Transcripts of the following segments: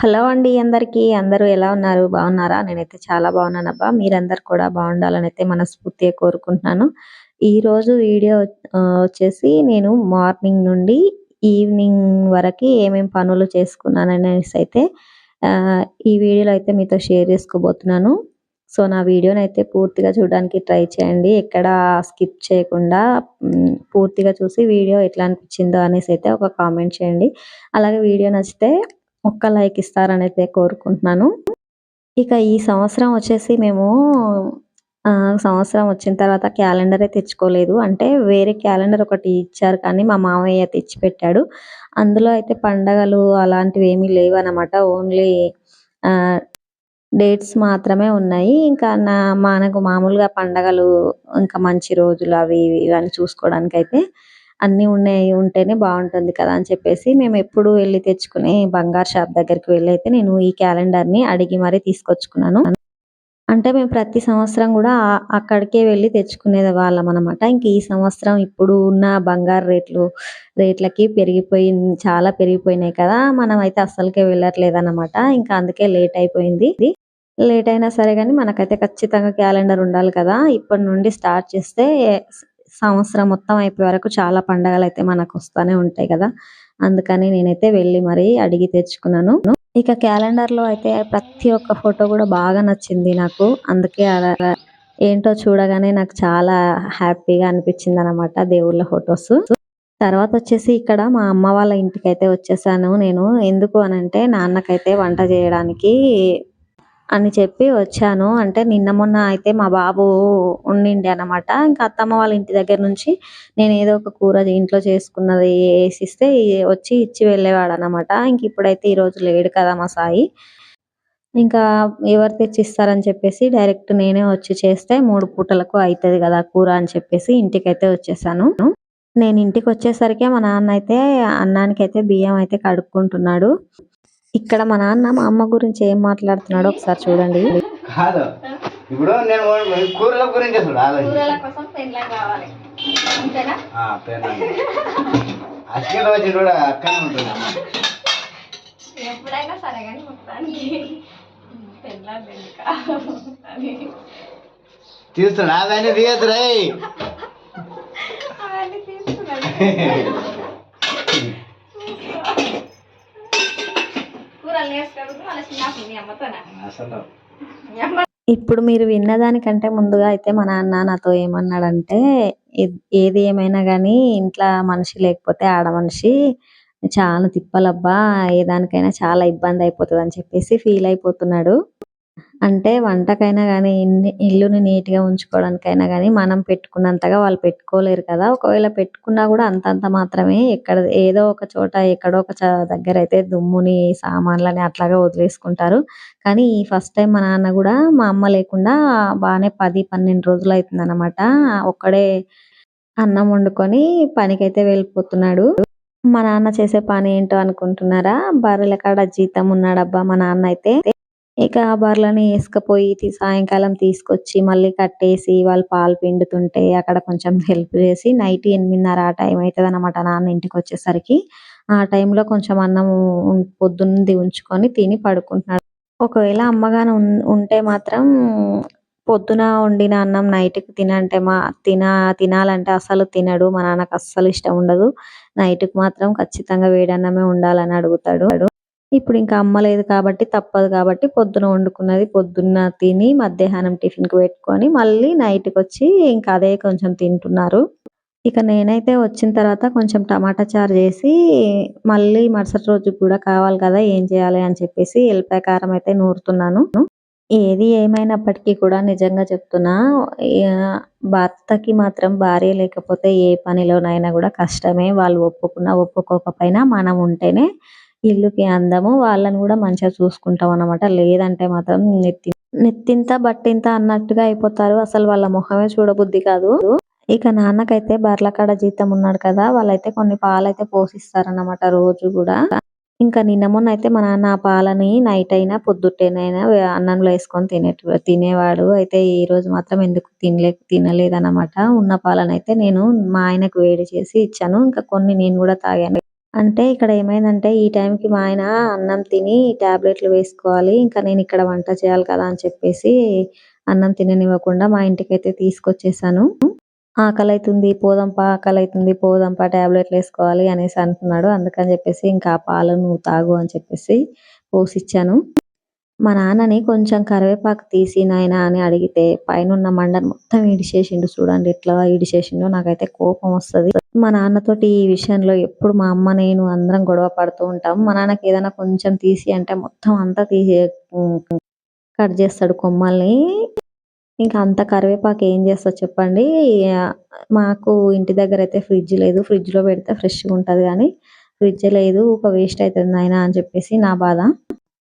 Hello అండి అందరికీ. అందరూ ఎలా ఉన్నారు? బాగున్నారా? నేనైతే చాలా బాగున్నాను అబ్బా మీరందరు కూడా బాగుండాలని అయితే మనస్ఫూర్తిగా కోరుకుంటున్నాను. ఈరోజు వీడియో వచ్చేసి నేను మార్నింగ్ నుండి ఈవినింగ్ వరకు ఏమేమి పనులు చేసుకున్నాను అనేసి అయితే ఈ వీడియోలో అయితే మీతో షేర్ చేసుకోబోతున్నాను. సో నా వీడియోని అయితే పూర్తిగా చూడడానికి ట్రై చేయండి. ఎక్కడ స్కిప్ చేయకుండా పూర్తిగా చూసి వీడియో ఎట్లా అనిపించిందో అనేసి అయితే ఒక కామెంట్ చేయండి. అలాగే వీడియో నచ్చితే ఒక్క లైక్ ఇస్తారని అయితే కోరుకుంటున్నాను. ఇక ఈ సంవత్సరం వచ్చేసి మేము సంవత్సరం వచ్చిన తర్వాత క్యాలెండరే తెచ్చుకోలేదు. అంటే వేరే క్యాలెండర్ ఒకటి ఇచ్చారు కానీ మా మామయ్య తెచ్చిపెట్టాడు. అందులో అయితే పండగలు అలాంటివి ఏమీ లేవు అనమాట ఓన్లీ డేట్స్ మాత్రమే ఉన్నాయి. ఇంకా నా మనకు మామూలుగా పండగలు ఇంకా మంచి రోజులు అవి ఇవన్నీ చూసుకోవడానికి అయితే అన్నీ ఉన్నాయి ఉంటేనే బాగుంటుంది కదా అని చెప్పేసి మేము ఎప్పుడు వెళ్ళి తెచ్చుకునే బంగారు షాప్ దగ్గరికి వెళ్ళి అయితే నేను ఈ క్యాలెండర్ని అడిగి మరీ తీసుకొచ్చుకున్నాను. అంటే మేము ప్రతి సంవత్సరం కూడా అక్కడికే వెళ్ళి తెచ్చుకునేది వాళ్ళం అనమాట ఇంక ఈ సంవత్సరం ఇప్పుడు ఉన్న బంగారు రేట్లు రేట్లకి పెరిగిపోయి చాలా పెరిగిపోయినాయి కదా మనం అయితే అస్సలకే వెళ్ళట్లేదు అనమాట ఇంకా అందుకే లేట్ అయిపోయింది. లేట్ అయినా సరే కానీ మనకైతే ఖచ్చితంగా క్యాలెండర్ ఉండాలి కదా. ఇప్పటి నుండి స్టార్ట్ చేస్తే సంవత్సరం మొత్తం అయిపోయే వరకు చాలా పండగలు అయితే మనకు వస్తూనే ఉంటాయి కదా. అందుకని నేనైతే వెళ్ళి మరి అడిగి తెచ్చుకున్నాను. ఇక క్యాలెండర్లో అయితే ప్రతి ఒక్క ఫోటో కూడా బాగా నచ్చింది నాకు. అందుకే అలా ఏంటో చూడగానే నాకు చాలా హ్యాపీగా అనిపించింది అనమాట దేవుళ్ళ ఫొటోస్. తర్వాత వచ్చేసి ఇక్కడ మా అమ్మ వాళ్ళ ఇంటికి అయితే వచ్చేసాను నేను. ఎందుకు అనంటే నాన్నకైతే వంట చేయడానికి అని చెప్పి వచ్చాను. అంటే నిన్న మొన్న అయితే మా బాబు ఉండిండే అనమాట ఇంకా అత్తమ్మ వాళ్ళ ఇంటి దగ్గర నుంచి నేను ఏదో ఒక కూర ఇంట్లో చేసుకున్నది వేసిస్తే వచ్చి ఇచ్చి వెళ్ళేవాడు అనమాట ఇంక ఇప్పుడైతే ఈరోజు లేడు కదా మా సాయి. ఇంకా ఎవరు తెచ్చిస్తారని చెప్పేసి డైరెక్ట్ నేనే వచ్చి చేస్తే మూడు పూటలకు అవుతుంది కదా కూర అని చెప్పేసి ఇంటికైతే వచ్చేసాను. నేను ఇంటికి వచ్చేసరికి మా నాన్న అయితే అన్నానికి అయితే బియ్యం అయితే కడుక్కుంటున్నాడు. ఇక్కడ మా నాన్న మా అమ్మ గురించి ఏం మాట్లాడుతున్నాడో ఒకసారి చూడండి. కాదు. ఇప్పుడు నేను కూరల గురించి అసలు వచ్చి కూడా అక్కనే ఉంటుంది. ఎప్పుడైనా సరే కానీ మొత్తానికి తీస్తున్నా అవన్నీ తీయద్దు రై అవన్నీ తీసుకున్నాను ఇప్పుడు మీరు విన్నదానికంటే ముందుగా అయితే మా నాన్న నాతో ఏమన్నాడంటే ఏది ఏమైనా కానీ ఇంట్లో మనిషి లేకపోతే ఆడ మనిషి చాలా తిప్పలబ్బా ఏ దానికైనా చాలా ఇబ్బంది అయిపోతుంది అని చెప్పేసి ఫీల్ అయిపోతున్నాడు. అంటే వంటకైనా కానీ ఇల్లుని నీట్గా ఉంచుకోవడానికైనా కానీ మనం పెట్టుకున్నంతగా వాళ్ళు పెట్టుకోలేరు కదా. ఒకవేళ పెట్టుకున్నా కూడా అంతంత మాత్రమే ఎక్కడ ఏదో ఒక చోట ఎక్కడో ఒక దగ్గర అయితే దుమ్ముని సామాన్లని అట్లాగే వదిలేసుకుంటారు. కానీ ఈ ఫస్ట్ టైం మా నాన్న కూడా మా అమ్మ లేకుండా బాగానే పది పన్నెండు రోజులు అవుతుంది అనమాట ఒక్కడే అన్నం వండుకొని పనికైతే వెళ్ళిపోతున్నాడు. మా నాన్న చేసే పని ఏంటో అనుకుంటున్నారా? బర్రెల కాడ జీతం ఉన్నాడబ్బా మా నాన్న అయితే. ఇక ఆ బర్రెలని వేసుకుపోయి సాయంకాలం తీసుకొచ్చి మళ్ళీ కట్టేసి వాళ్ళు పాలు పిండుతుంటే అక్కడ కొంచెం హెల్ప్ చేసి నైట్ ఎనిమిదిన్నర ఆ టైం అవుతుంది అనమాట నాన్న ఇంటికి వచ్చేసరికి ఆ టైంలో కొంచెం అన్నం పొద్దున్నది ఉంచుకొని తిని పడుకుంటున్నాడు. ఒకవేళ అమ్మగాను ఉంటే మాత్రం పొద్దున వండిన అన్నం నైట్కి తినంటే మా తిన తినాలంటే అసలు తినడు. మా నాన్నకు అస్సలు ఇష్టం ఉండదు. నైట్కి మాత్రం ఖచ్చితంగా వేడన్నమే ఉండాలని అడుగుతాడు. ఇప్పుడు ఇంకా అమ్మ లేదు కాబట్టి తప్పదు కాబట్టి పొద్దున వండుకున్నది పొద్దున్న తిని మధ్యాహ్నం టిఫిన్కి పెట్టుకొని మళ్ళీ నైట్కి వచ్చి ఇంకా అదే కొంచెం తింటున్నారు. ఇక నేనైతే వచ్చిన తర్వాత కొంచెం టమాటా చారు చేసి మళ్ళీ మరుసటి రోజు కూడా కావాలి కదా ఏం చేయాలి అని చెప్పేసి ఎల్లిపాయ కారం అయితే నూరుతున్నాను. ఏది ఏమైనప్పటికీ కూడా నిజంగా చెప్తున్నా భర్తకి మాత్రం భార్య లేకపోతే ఏ పనిలోనైనా కూడా కష్టమే. వాళ్ళు ఒప్పుకున్నా ఒప్పుకోకపోయినా మనం ఉంటేనే ఇల్లుకి అందము వాళ్ళని కూడా మంచిగా చూసుకుంటాం అనమాట లేదంటే మాత్రం నెత్తి నెత్తింత బట్టింత అన్నట్టుగా అయిపోతారు. అసలు వాళ్ళ మొహమే చూడబుద్ధి కాదు. ఇక నాన్నకైతే బర్ల కాడ జీతం ఉన్నాడు కదా వాళ్ళైతే కొన్ని పాలైతే పోషిస్తారన్నమాట రోజు కూడా. ఇంకా నిన్న మొన్న అయితే మా నాన్న ఆ పాలని నైట్ అయినా పొద్దుట్టేనైనా అన్నంలో వేసుకొని తినే తినేవాడు. అయితే ఈ రోజు మాత్రం ఎందుకు తినలే తినలేదన్నమాట. ఉన్న పాలనైతే నేను మా ఆయనకు వేడి చేసి ఇచ్చాను. ఇంకా కొన్ని నేను కూడా తాగాను. అంటే ఇక్కడ ఏమైందంటే ఈ టైంకి మా ఆయన అన్నం తిని టాబ్లెట్లు వేసుకోవాలి ఇంకా నేను ఇక్కడ వంట చేయాలి కదా అని చెప్పేసి అన్నం తిననివ్వకుండా మా ఇంటికైతే తీసుకొచ్చేసాను. ఆకలి అవుతుంది పోదంపా ఆకలి అవుతుంది పోదంపా టాబ్లెట్లు వేసుకోవాలి అనేసి అంటున్నాడు. అందుకని చెప్పేసి ఇంకా పాలు నువ్వు తాగు అని చెప్పేసి పోసిచ్చాను. మా నాన్నని కొంచెం కరివేపాకు తీసి నాయనా అని అడిగితే పైన ఉన్న మండని మొత్తం ఇడిచేసిండు చూడండి ఎట్లా ఇడిచేసిండో నాకైతే కోపం వస్తది. మా నాన్నతోటి ఈ విషయంలో ఎప్పుడు మా అమ్మ నేను అందరం గొడవ పడుతూ ఉంటాం. మా నాన్నకి ఏదైనా కొంచెం తీసి అంటే మొత్తం అంతా తీసే కట్ చేస్తాడు కొమ్మల్ని. ఇంకా అంత కరివేపాకు ఏం చేస్తా చెప్పండి. మాకు ఇంటి దగ్గర అయితే ఫ్రిడ్జ్ లేదు. ఫ్రిడ్జ్లో పెడితే ఫ్రెష్గా ఉంటది కానీ ఫ్రిడ్జ్ లేదు. ఒక వేస్ట్ అవుతుంది నాయనా అని చెప్పేసి నా బాధ.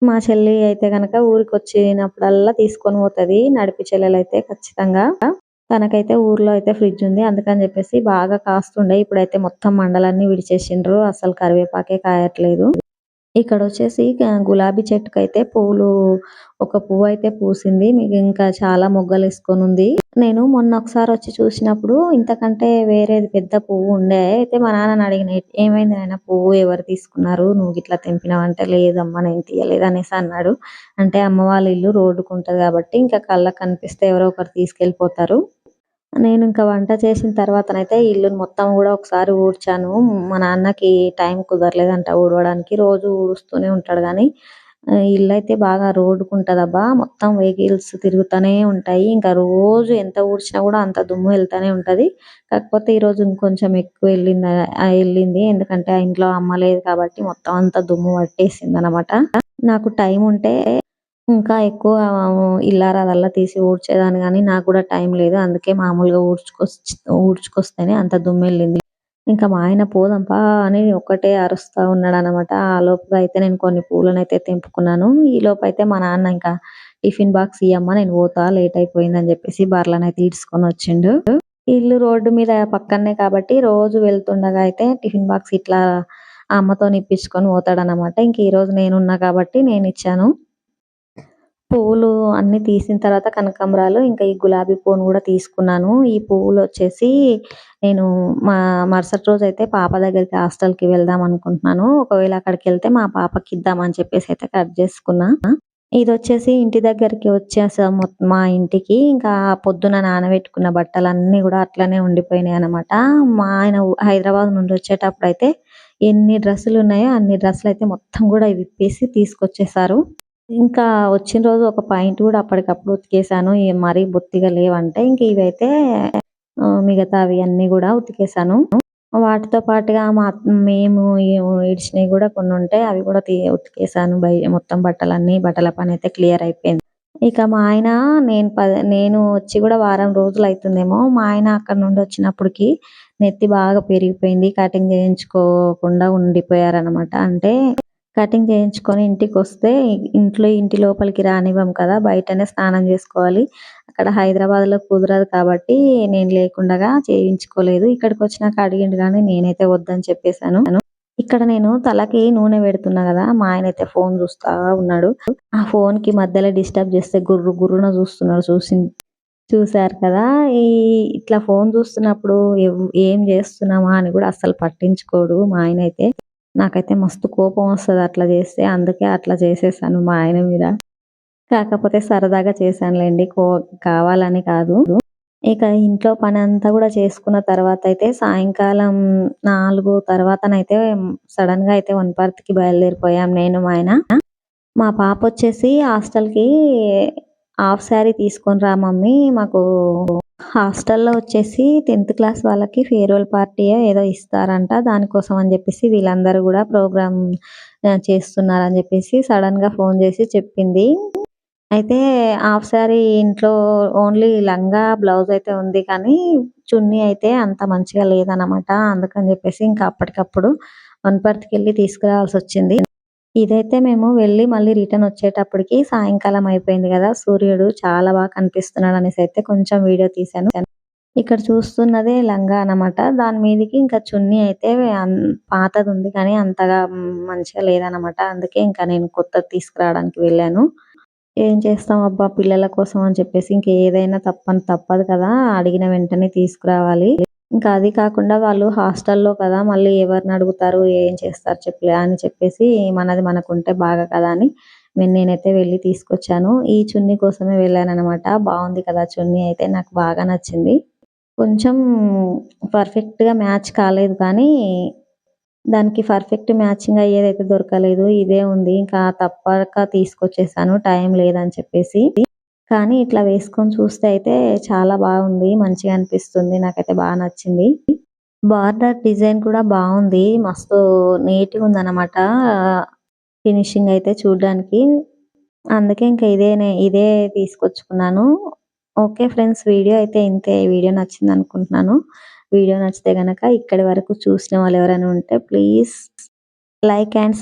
మా చెల్లి అయితే కనుక ఊరికి వచ్చినప్పుడల్లా తీసుకొని పోతది. నడిపి చెల్లెలు అయితే ఖచ్చితంగా. తనకైతే ఊర్లో అయితే ఫ్రిడ్జ్ ఉంది. అందుకని చెప్పేసి బాగా కాస్తుండే. ఇప్పుడైతే మొత్తం మండలన్నీ విడిచేసిండ్రు. అసలు కరివేపాకే కాయట్లేదు. ఇక్కడ వచ్చేసి గులాబీ చెట్టుకు అయితే పూలు ఒక పువ్వు అయితే పూసింది. మీకు ఇంకా చాలా మొగ్గలు వేసుకొని ఉంది నేను మొన్న ఒకసారి వచ్చి చూసినప్పుడు ఇంతకంటే వేరేది పెద్ద పువ్వు ఉండే. అయితే మా నాన్నని అడిగిన ఏమైంది ఆయన పువ్వు ఎవరు తీసుకున్నారు? నువ్వు ఇట్లా తెంపినావంటే లేదమ్మా నేను తీయలేదు అనేసి అన్నాడు. అంటే అమ్మ వాళ్ళ ఇల్లు రోడ్డుకు ఉంటుంది కాబట్టి ఇంకా కళ్ళకు కనిపిస్తే ఎవరో ఒకరు తీసుకెళ్ళిపోతారు. నేను ఇంకా వంట చేసిన తర్వాతనైతే ఇల్లుని మొత్తం కూడా ఒకసారి ఊడ్చాను. మా నాన్నకి టైం కుదరలేదంట ఊడవడానికి. రోజు ఊడుస్తూనే ఉంటాడు కానీ ఇల్లు అయితే బాగా రోడ్డుకు ఉంటదబ్బా మొత్తం వెహికల్స్ తిరుగుతూనే ఉంటాయి. ఇంకా రోజు ఎంత ఊడ్చినా కూడా అంత దుమ్ము వెళ్తానే ఉంటది. కాకపోతే ఈ రోజు ఇంకొంచెం ఎక్కువ వెళ్ళింది వెళ్ళింది. ఎందుకంటే ఆ ఇంట్లో అమ్మలేదు కాబట్టి మొత్తం అంతా దుమ్ము పట్టేసింది అనమాట నాకు టైం ఉంటే ఇంకా ఎక్కువ ఇల్లారాదల్లా తీసి ఊడ్చేదాన్ని కానీ నాకు కూడా టైం లేదు. అందుకే మామూలుగా ఊడ్చుకొచ్చి ఊడ్చుకొస్తేనే అంత దుమ్ము వెళ్ళింది. ఇంకా మా ఆయన పోదంపా అని ఒక్కటే అరుస్తా ఉన్నాడు అనమాట ఆ లోపుగా అయితే నేను కొన్ని పూలను అయితే తెంపుకున్నాను. ఈ లోపు అయితే మా నాన్న ఇంకా టిఫిన్ బాక్స్ ఇయ్యమ్మా నేను పోతా లేట్ అయిపోయింది అని చెప్పేసి బర్లను అయితే ఈడ్చుకొని వచ్చిండు. ఇల్లు రోడ్డు మీద పక్కనే కాబట్టి రోజు వెళ్తుండగా అయితే టిఫిన్ బాక్స్ ఇట్లా ఆ అమ్మతో ఇప్పించుకొని పోతాడన్నమాట ఇంక ఈ రోజు నేనున్నా కాబట్టి నేను ఇచ్చాను. పువ్వులు అన్ని తీసిన తర్వాత కనకాంబరాలు ఇంకా ఈ గులాబీ పువ్వును కూడా తీసుకున్నాను. ఈ పువ్వులు వచ్చేసి నేను మా మరుసటి రోజు అయితే పాప దగ్గరికి హాస్టల్కి వెళ్దాం అనుకుంటున్నాను. ఒకవేళ అక్కడికి వెళ్తే మా పాపకి ఇద్దామని చెప్పేసి అయితే కట్ చేసుకున్నా. ఇది వచ్చేసి ఇంటి దగ్గరికి వచ్చేసాము మా ఇంటికి. ఇంకా పొద్దున నానబెట్టుకున్న బట్టలన్నీ కూడా అట్లనే ఉండిపోయినాయి అనమాట మా ఆయన హైదరాబాద్ నుండి వచ్చేటప్పుడు అయితే ఎన్ని డ్రెస్సులు ఉన్నాయో అన్ని డ్రెస్సులు అయితే మొత్తం కూడా విప్పేసి తీసుకొచ్చేసారు. ఇంకా వచ్చిన రోజు ఒక పాయింట్ కూడా అప్పటికప్పుడు ఉతికేసాను. మరీ బొత్తిగా లేవంటే ఇంక ఇవైతే మిగతా మిగతావి అన్ని కూడా ఉతికేసాను. వాటితో పాటుగా మా మేము ఇడిచినవి కూడా కొన్ని ఉంటాయి అవి కూడా తీ ఉతికేసాను. బయ మొత్తం బట్టలన్నీ బట్టల పని అయితే క్లియర్ అయిపోయింది. ఇక మా ఆయన నేను ప నేను వచ్చి కూడా వారం రోజులు అవుతుందేమో మా ఆయన అక్కడ నుండి వచ్చినప్పటికి నెత్తి బాగా పెరిగిపోయింది. కటింగ్ చేయించుకోకుండా ఉండిపోయారనమాట అంటే కటింగ్ చేయించుకొని ఇంటికి వస్తే ఇంట్లో ఇంటి లోపలికి రానివ్వం కదా బయటనే స్నానం చేసుకోవాలి. అక్కడ హైదరాబాద్లో కుదరదు కాబట్టి నేను లేకుండగా చేయించుకోలేదు. ఇక్కడికి వచ్చినాక అడిగిండు కానీ నేనైతే వద్దని చెప్పేశాను. ఇక్కడ నేను తలకి నూనె పెడుతున్నా కదా మా ఆయన అయితే ఫోన్ చూస్తా ఉన్నాడు. ఆ ఫోన్కి మధ్యలో డిస్టర్బ్ చేస్తే గుర్రు గుర్రున చూస్తున్నాడు చూసి చూసారు కదా. ఈ ఇట్లా ఫోన్ చూస్తున్నప్పుడు ఏం చేస్తున్నామా అని కూడా అస్సలు పట్టించుకోడు మా ఆయన అయితే నాకైతే మస్తు కోపం వస్తుంది అట్లా చేస్తే అందుకే అట్లా చేసేసాను మా ఆయన మీద. కాకపోతే సరదాగా చేశానులేండి కో కావాలని కాదు. ఇక ఇంట్లో పని అంతా కూడా చేసుకున్న తర్వాత అయితే సాయంకాలం నాలుగు తర్వాతనైతే సడన్గా అయితే వనపర్తికి బయలుదేరిపోయాం నేను మా ఆయన. మా పాప వచ్చేసి హాస్టల్కి హాఫ్ శారీ తీసుకొని రా మమ్మీ మాకు హాస్టల్లో వచ్చేసి టెన్త్ క్లాస్ వాళ్ళకి ఫేర్వెల్ పార్టీ ఏదో ఇస్తారంట దానికోసం అని చెప్పేసి వీళ్ళందరూ కూడా ప్రోగ్రామ్ చేస్తున్నారని చెప్పేసి సడన్గా ఫోన్ చేసి చెప్పింది. అయితే హాఫ్ శారీ ఇంట్లో ఓన్లీ లంగా బ్లౌజ్ అయితే ఉంది కానీ చున్నీ అయితే అంత మంచిగా లేదనమాట అందుకని చెప్పేసి ఇంకా అప్పటికప్పుడు వనపర్తికి వెళ్ళి తీసుకురావాల్సి వచ్చింది. ఇదైతే మేము వెళ్ళి మళ్ళీ రిటర్న్ వచ్చేటప్పటికి సాయంకాలం అయిపోయింది కదా. సూర్యుడు చాలా బాగా కనిపిస్తున్నాడు అనేసి అయితే కొంచెం వీడియో తీశాను. ఇక్కడ చూస్తున్నదే లంగా అన్నమాట. దాని మీదకి ఇంకా చున్నీ అయితే పాతది ఉంది కానీ అంతగా మంచిగా లేదనమాట అందుకే ఇంకా నేను కొత్తది తీసుకురావడానికి వెళ్ళాను. ఏం చేస్తాం అబ్బా పిల్లల కోసం అని చెప్పేసి ఇంకా ఏదైనా తప్పని తప్పదు కదా. అడిగిన వెంటనే తీసుకురావాలి. ఇంకా అది కాకుండా వాళ్ళు హాస్టల్లో కదా మళ్ళీ ఎవరిని అడుగుతారు ఏం చేస్తారు చెప్పలే అని చెప్పేసి మనది మనకు ఉంటే బాగా కదా అని నేను నేనైతే వెళ్ళి తీసుకొచ్చాను. ఈ చున్నీ కోసమే వెళ్ళాను అనమాట బాగుంది కదా చున్నీ అయితే నాకు బాగా నచ్చింది. కొంచెం పర్ఫెక్ట్గా మ్యాచ్ కాలేదు కానీ దానికి పర్ఫెక్ట్ మ్యాచింగ్ అయ్యేదైతే దొరకలేదు. ఇదే ఉంది. ఇంకా తప్పక తీసుకొచ్చేసాను. టైం లేదని చెప్పేసి కానీ ఇట్లా వేసుకొని చూస్తే అయితే చాలా బాగుంది మంచిగా అనిపిస్తుంది నాకైతే బాగా నచ్చింది. బార్డర్ డిజైన్ కూడా బాగుంది మస్తు నీట్గా ఉందన్నమాట ఫినిషింగ్ అయితే చూడడానికి. అందుకే ఇంకా ఇదే ఇదే తీసుకొచ్చుకున్నాను. ఓకే ఫ్రెండ్స్ వీడియో అయితే ఇంతే. వీడియో నచ్చింది అనుకుంటున్నాను. వీడియో నచ్చితే గనక ఇక్కడి వరకు చూసిన వాళ్ళు ఎవరైనా ఉంటే ప్లీజ్ లైక్ అండ్